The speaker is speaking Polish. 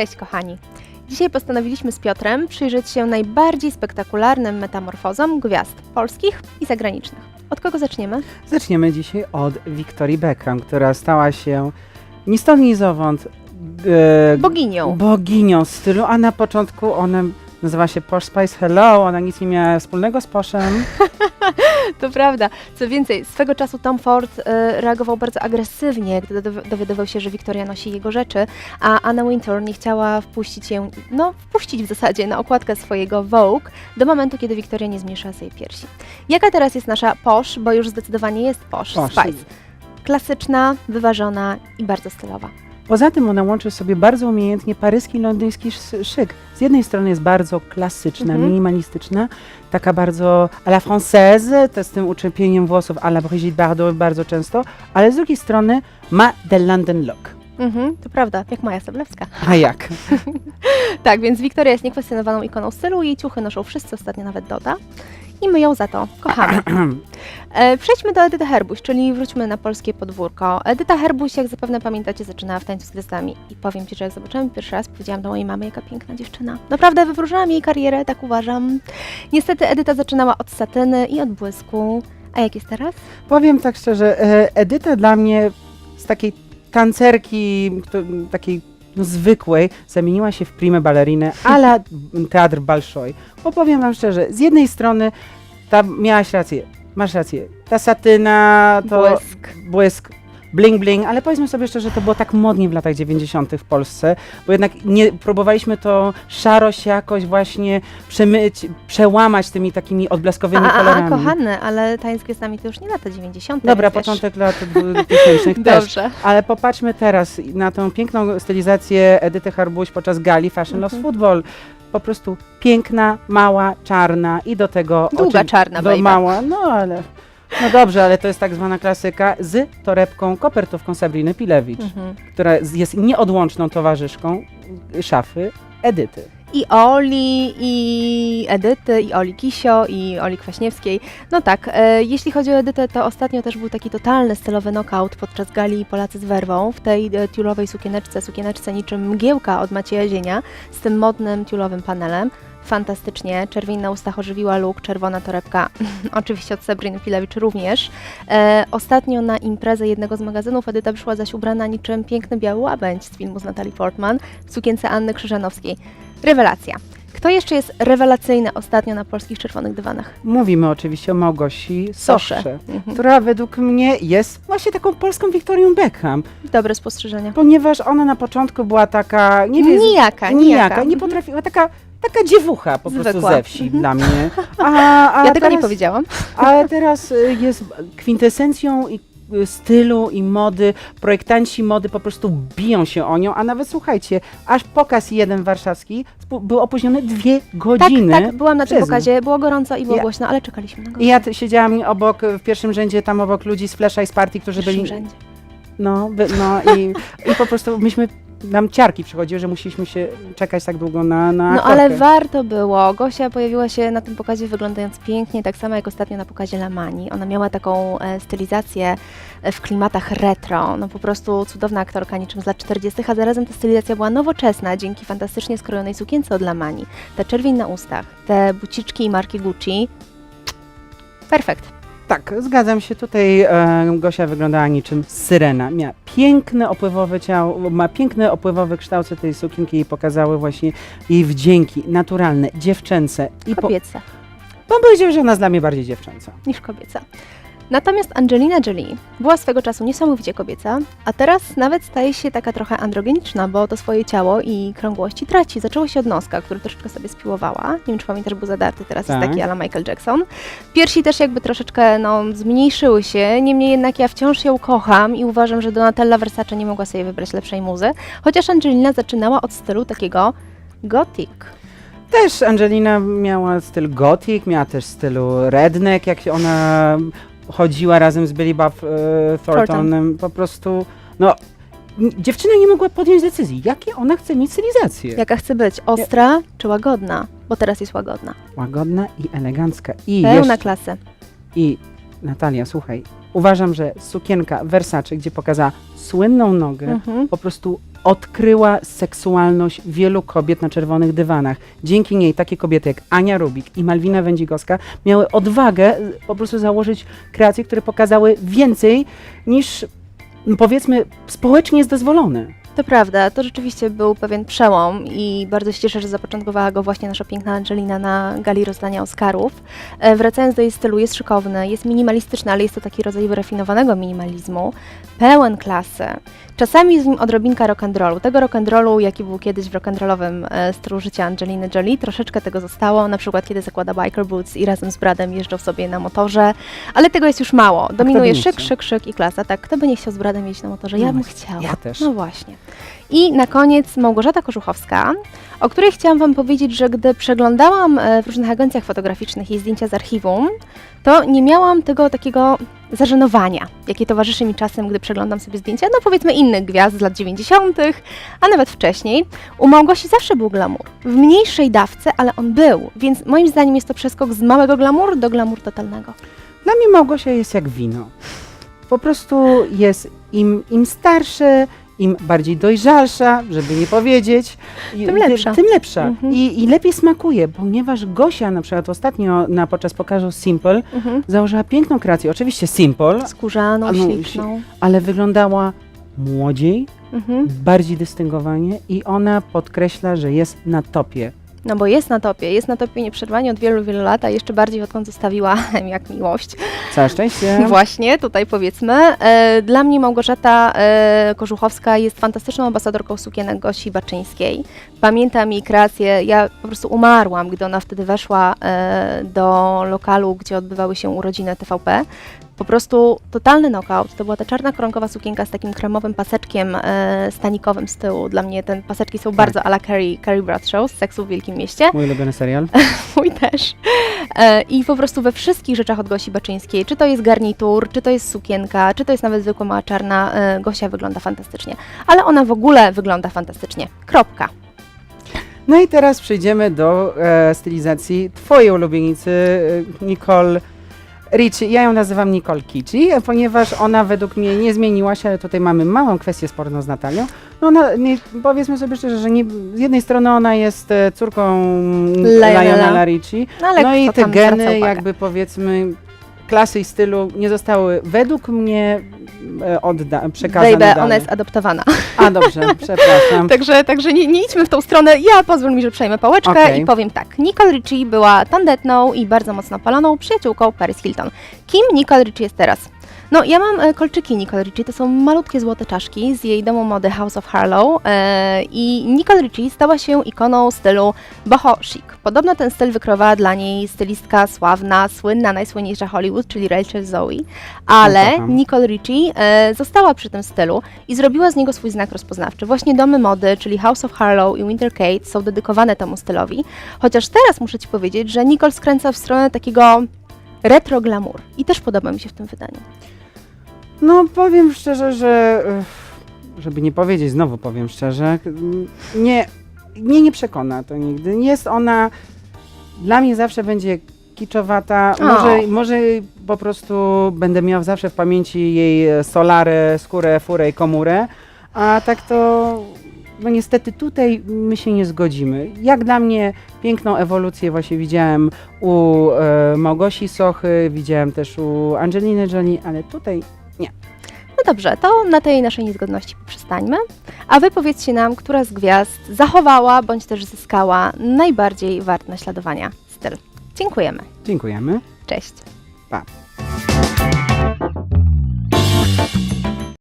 Cześć kochani. Dzisiaj postanowiliśmy z Piotrem przyjrzeć się najbardziej spektakularnym metamorfozom gwiazd polskich i zagranicznych. Od kogo zaczniemy? Zaczniemy dzisiaj od Victorii Beckham, która stała się ni stąd, ni zowąd e, Boginią. boginią stylu, a na początku ona nazywa się Posh Spice Hello, ona nic nie miała wspólnego z Poshem. To prawda. Co więcej, swego czasu Tom Ford e, reagował bardzo agresywnie, gdy dow- dowiadywał się, że Victoria nosi jego rzeczy, a Anna Wintour nie chciała wpuścić ją, no wpuścić w zasadzie na okładkę swojego Vogue do momentu, kiedy Victoria nie zmniejszyła sobie piersi. Jaka teraz jest nasza Posh, bo już zdecydowanie jest Posh. Spice. Klasyczna, wyważona i bardzo stylowa. Poza tym ona łączy sobie bardzo umiejętnie paryski i londyński sz- szyk. Z jednej strony jest bardzo klasyczna, Mhm. minimalistyczna, taka bardzo à la française, to z tym uczepieniem włosów à la Brigitte Bardot bardzo często, ale z drugiej strony ma the London look. Mhm, to prawda, jak Maja Soblewska. A jak? Tak, więc Wiktoria jest niekwestionowaną ikoną stylu, jej ciuchy noszą wszyscy, ostatnio nawet Doda. I my ją za to kochamy. E, przejdźmy do Edyty Herbuś, czyli wróćmy na polskie podwórko. Edyta Herbuś, jak zapewne pamiętacie, zaczynała w tańcu z gwiazdami. I powiem Ci, że jak zobaczyłam pierwszy raz, powiedziałam do mojej mamy, jaka piękna dziewczyna. Naprawdę wywróżyłam jej karierę, tak uważam. Niestety Edyta zaczynała od satyny i od błysku. A jak jest teraz? Powiem tak szczerze, e, Edyta dla mnie z takiej tancerki, takiej no, zwykłej, zamieniła się w primę balerinę ala teatr Balszoj. Bo powiem wam szczerze, z jednej strony ta, miałaś rację, masz rację, ta satyna, to Błysk. błysk, bling bling, ale powiedzmy sobie szczerze, że to było tak modnie w latach 90. w Polsce, bo jednak nie próbowaliśmy to szarość jakoś właśnie przemyć, przełamać tymi takimi odblaskowymi A, a, a, kolorami. kochany, ale tańc z gwiazdami to już nie lata 90. Dobra, początek lat 2000 też. Dobrze. Ale popatrzmy teraz na tą piękną stylizację Edyty Harbuś podczas gali Fashion Loves Mhm. Football. Po prostu piękna, mała, czarna i do tego... Długa czarna, do baby. mała, no ale... No dobrze, ale to jest tak zwana klasyka z torebką, kopertówką Sabriny Pilewicz, Mhm. która z- jest nieodłączną towarzyszką szafy Edyty. I Oli, i Edyty, i Oli Kisio, i Oli Kwaśniewskiej. No tak, e, jeśli chodzi o Edytę, to ostatnio też był taki totalny stylowy knockout podczas gali Polacy z werwą w tej e, tiulowej sukieneczce, sukieneczce niczym mgiełka od Macieja Zienia z tym modnym tiulowym panelem. Fantastycznie, czerwień na ustach ożywiła look, czerwona torebka, oczywiście od Sabriny Pilewicz również. E, ostatnio na imprezę jednego z magazynów Edyta przyszła zaś ubrana niczym piękny biały łabędź z filmu z Natalie Portman w sukience Anny Krzyżanowskiej. Rewelacja. Kto jeszcze jest rewelacyjny ostatnio na polskich czerwonych dywanach? Mówimy oczywiście o Małgosi Sosze. Sosze, Mhm. która według mnie jest właśnie taką polską Wiktorią Beckham. Dobre spostrzeżenia. ponieważ ona na początku była taka, nie wiem, Nijaka, nijaka, nie potrafiła, taka, taka dziewucha po prostu Zwykła. ze wsi Mhm. dla mnie. A, a Ja tego teraz, nie powiedziałam. Ale teraz y, jest kwintesencją i stylu i mody, projektanci mody po prostu biją się o nią, a nawet słuchajcie, aż pokaz jeden warszawski był opóźniony dwie godziny. Tak, tak, byłam na tym przez pokazie, było gorąco i było Ja- głośno, ale czekaliśmy na I gościa. ja siedziałam obok, w pierwszym rzędzie, tam obok ludzi z Flesza i z Partii, którzy w pierwszym byli rzędzie. No, by, no i, i po prostu myśmy, nam ciarki przychodziły, że musieliśmy się czekać tak długo na, na No aktorkę. ale warto było. Gosia pojawiła się na tym pokazie wyglądając pięknie, tak samo jak ostatnio na pokazie Lamani. Ona miała taką e, stylizację e, w klimatach retro. No po prostu cudowna aktorka, niczym z lat 40., a zarazem ta stylizacja była nowoczesna dzięki fantastycznie skrojonej sukience od Lamani. Ta czerwień na ustach, te buciczki i marki Gucci. Perfekt. Tak, zgadzam się. Tutaj e, Gosia wyglądała niczym syrena. Miała piękne opływowe ciało, ma piękne opływowe kształty tej sukienki i pokazały właśnie jej wdzięki naturalne, dziewczęce. I po, Kobieca pan powiedział, że ona jest dla mnie bardziej dziewczęca. niż kobieca. Natomiast Angelina Jolie była swego czasu niesamowicie kobieca, a teraz nawet staje się taka trochę androgeniczna, bo to swoje ciało i krągłości traci. Zaczęło się od noska, który troszeczkę sobie spiłowała. Nie wiem, czy pamiętasz, był zadarty, teraz Tak. jest taki ala Michael Jackson. Piersi też jakby troszeczkę no, zmniejszyły się, niemniej jednak ja wciąż ją kocham i uważam, że Donatella Versace nie mogła sobie wybrać lepszej muzy, chociaż Angelina zaczynała od stylu takiego gothic. Też Angelina miała styl gothic, miała też stylu redneck, jak ona chodziła razem z Billy Bob e, Thorntonem. Po prostu, no, dziewczyna nie mogła podjąć decyzji, jakie ona chce mieć stylizację. Jaka chce być? Ostra czy łagodna? Bo teraz jest łagodna. Łagodna i elegancka. I, Pełna jeszcze, klasy. I Natalia, słuchaj, uważam, że sukienka Versace, gdzie pokazała słynną nogę, Mhm. po prostu odkryła seksualność wielu kobiet na czerwonych dywanach. Dzięki niej takie kobiety jak Ania Rubik i Malwina Wędzigowska miały odwagę y, po prostu założyć kreacje, które pokazały więcej niż m, powiedzmy społecznie jest dozwolone. To prawda, to rzeczywiście był pewien przełom i bardzo się cieszę, że zapoczątkowała go właśnie nasza piękna Angelina na gali rozdania Oscarów. E, wracając do jej stylu, jest szykowny, jest minimalistyczny, ale jest to taki rodzaj wyrafinowanego minimalizmu, pełen klasy. Czasami jest w nim odrobinka rock'n'rollu. Tego rock'n'rollu, jaki był kiedyś w rock'n'rollowym e, stylu życia Angeliny Jolie, troszeczkę tego zostało, na przykład kiedy zakłada biker boots i razem z Bradem jeżdżą sobie na motorze, ale tego jest już mało. Dominuje szyk, szyk, szyk i klasa. Tak, kto by nie chciał z Bradem jeździć na motorze? Ja No bym chciała. ja też. No właśnie. I na koniec Małgorzata Kożuchowska, o której chciałam Wam powiedzieć, że gdy przeglądałam e, w różnych agencjach fotograficznych jej zdjęcia z archiwum, to nie miałam tego takiego zażenowania, jakie towarzyszy mi czasem, gdy przeglądam sobie zdjęcia, no powiedzmy innych gwiazd z lat 90., a nawet wcześniej. U Małgosi zawsze był glamour. W mniejszej dawce, ale on był, więc moim zdaniem jest to przeskok z małego glamour do glamour totalnego. Dla mnie Małgosia jest jak wino. Po prostu jest im, im starsze, im bardziej dojrzalsza, żeby nie powiedzieć, Tym lepsza. Tym lepsza. Mhm. I, I lepiej smakuje, ponieważ Gosia na przykład ostatnio na podczas pokazu Simple Mhm. założyła piękną kreację. Oczywiście Simple, Skórzaną, A no, śliczną. ale wyglądała młodziej, Mhm. bardziej dystyngowanie i ona podkreśla, że jest na topie. No bo jest na topie, jest na topie nieprzerwanie od wielu, wielu lat, a jeszcze bardziej odkąd zostawiła jak miłość. Całe szczęście. Właśnie, tutaj powiedzmy. E, Dla mnie Małgorzata e, Kożuchowska jest fantastyczną ambasadorką sukienek Gosi Baczyńskiej. Pamiętam jej kreację, ja po prostu umarłam, gdy ona wtedy weszła e, do lokalu, gdzie odbywały się urodziny TVP. Po prostu totalny knockout. To była ta czarna koronkowa sukienka z takim kremowym paseczkiem e, stanikowym z tyłu. Dla mnie te paseczki są bardzo a la Carrie, Carrie Bradshaw z Seksu w Wielkim Mieście. Mój ulubiony serial. Mój też. E, I po prostu we wszystkich rzeczach od Gosi Baczyńskiej, czy to jest garnitur, czy to jest sukienka, czy to jest nawet zwykła mała czarna, e, Gosia wygląda fantastycznie. Ale ona w ogóle wygląda fantastycznie. Kropka. No i teraz przejdziemy do e, stylizacji twojej ulubienicy, e, Nicole Richie. Ja ją nazywam Nicole Kici, ponieważ ona według mnie nie zmieniła się, ale tutaj mamy małą kwestię sporną z Natalią. No ona, nie, powiedzmy sobie szczerze, że nie, z jednej strony ona jest e, córką Lionela. Lionela Richie, No, ale no i kto te tam zwraca geny uwagę? jakby powiedzmy klasy i stylu nie zostały według mnie e, odda- przekazane Baby, dalej. ona jest adoptowana. A dobrze, przepraszam. Także, także nie, nie idźmy w tą stronę. Ja pozwól mi, że przejmę pałeczkę Okej. i powiem tak. Nicole Richie była tandetną i bardzo mocno paloną przyjaciółką Paris Hilton. Kim Nicole Richie jest teraz? No, ja mam e, kolczyki Nicole Richie, to są malutkie złote czaszki z jej domu mody House of Harlow e, i Nicole Richie stała się ikoną stylu boho chic. Podobno ten styl wykreowała dla niej stylistka sławna, słynna, najsłynniejsza Hollywood, czyli Rachel Zoe, ale. Nicole Richie e, została przy tym stylu i zrobiła z niego swój znak rozpoznawczy. Właśnie domy mody, czyli House of Harlow i Winter Kate są dedykowane temu stylowi, chociaż teraz muszę Ci powiedzieć, że Nicole skręca w stronę takiego retro glamour i też podoba mi się w tym wydaniu. No powiem szczerze, że ech, żeby nie powiedzieć, znowu powiem szczerze, nie, mnie nie przekona to nigdy. Jest ona, dla mnie zawsze będzie kiczowata, O. może, może po prostu będę miał zawsze w pamięci jej e, solarę, skórę, furę i komórę, a tak to no niestety tutaj my się nie zgodzimy. Jak dla mnie piękną ewolucję właśnie widziałem u e, Małgosi Sochy, widziałem też u Angeliny Jolie, ale tutaj No dobrze, to na tej naszej niezgodności przystańmy, a Wy powiedzcie nam, która z gwiazd zachowała bądź też zyskała najbardziej wart naśladowania styl. Dziękujemy. dziękujemy. Cześć. Pa.